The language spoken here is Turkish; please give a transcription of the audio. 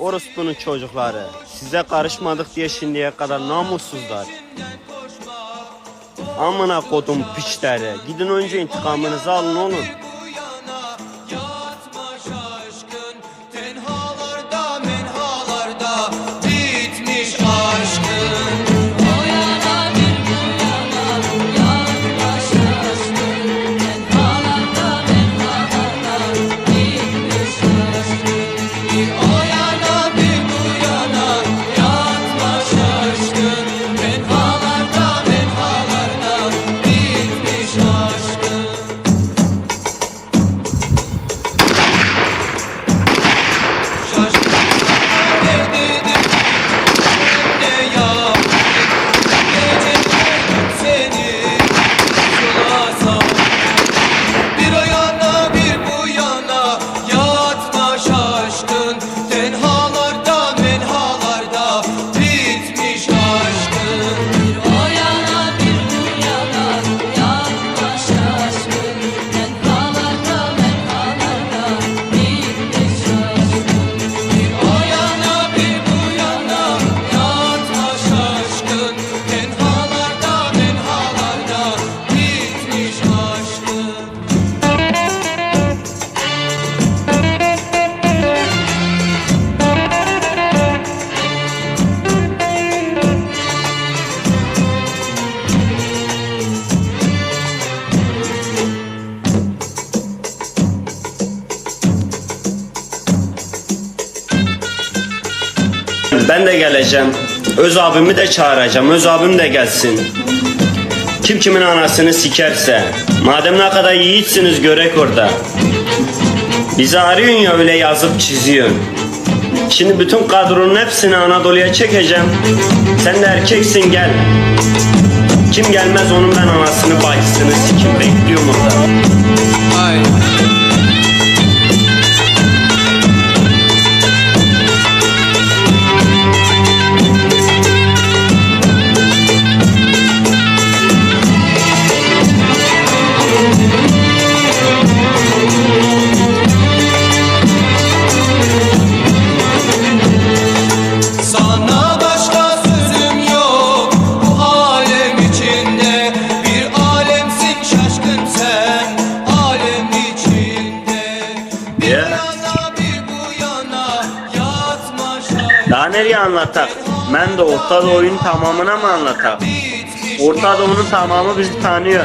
orospunun çocukları. Size karışmadık diye şimdiye kadar namussuzlar. Amına kodum piçleri. Gidin önce intikamınızı alın oğlum. Ben de geleceğim. Öz abimi de çağıracağım. Öz abim de gelsin. Kim kimin anasını sikerse. Madem ne kadar yiğitsiniz görek orada. Bizi arıyorsun ya öyle yazıp çiziyorsun. Şimdi bütün kadronun hepsini Anadolu'ya çekeceğim. Sen de erkeksin gel. Kim gelmez onun ben anasını bacısını sikim bekliyorum orada. Ay. Nereye anlatak? Ben de Orta Doğu'nun tamamına mı anlatak? Orta Doğu'nun tamamı bizi tanıyor.